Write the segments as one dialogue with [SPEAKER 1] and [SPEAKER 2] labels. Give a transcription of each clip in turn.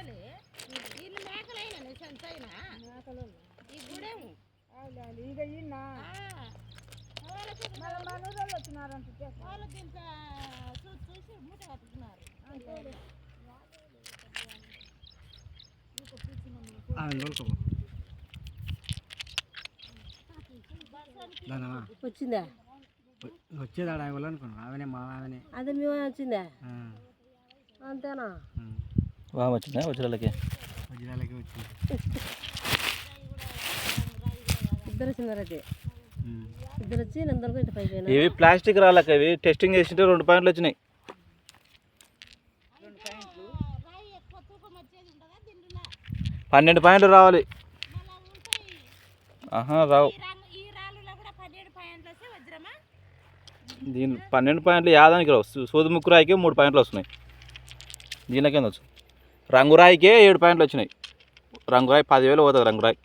[SPEAKER 1] ఎవలే వీళ్ళు మేకలైనా సంతైనా ఈ గుడేము?
[SPEAKER 2] ఇక ఈయన.
[SPEAKER 1] వాళ్ళకి
[SPEAKER 2] మన మనోళ్ళు వచ్చినారంటే
[SPEAKER 1] వాళ్ళకి ఇంత చూసి చూసి మూట కట్టుకున్నారు.
[SPEAKER 3] వచ్చిందా?
[SPEAKER 4] వచ్చేది ఆడ అనుకున్నాను. ఆమెనే మా ఆమెనే.
[SPEAKER 3] అది మేము వచ్చిందా? అంతేనా?
[SPEAKER 5] వా వచ్చిందా? వచ్చినకి
[SPEAKER 4] వజ్రాలకి వచ్చింది.
[SPEAKER 3] ఇద్దరు. ఇద్దరు వచ్చి నందరకు ఇటు
[SPEAKER 5] ఇవి ప్లాస్టిక్ రాళ్ళకి ఇవి టెస్టింగ్ చేసింటే రెండు పాయింట్లు వచ్చినాయి. పన్నెండు పాయింట్లు రావాలి. ఆహా రావు. దీని పన్నెండు పాయింట్లు యాదానికి రావు. సూది ముక్కు రాయికే మూడు పాయింట్లు వస్తున్నాయి. దీనికేం వచ్చు రంగురాయికే ఏడు పాయింట్లు వచ్చినాయి. రంగురాయి పదివేలు పోతుంది రంగురాయి.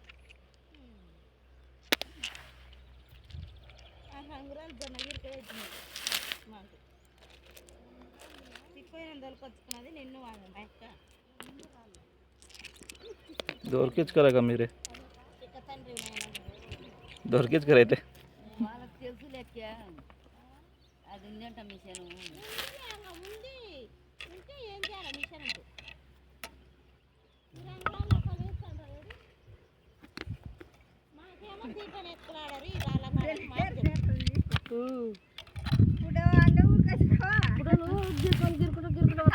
[SPEAKER 5] దొరికించుకోలేక మీరే.
[SPEAKER 1] చిక్క తండ్రి నాయన
[SPEAKER 5] దొరికించుకోరు అయితే.
[SPEAKER 3] వాళ్ళకి తెలుసు లెక్క. అది ఉందంట మిషన్. ತೀರ್ಥನ ಎತ್ಕೊಳಾಡೋರು ಈಗ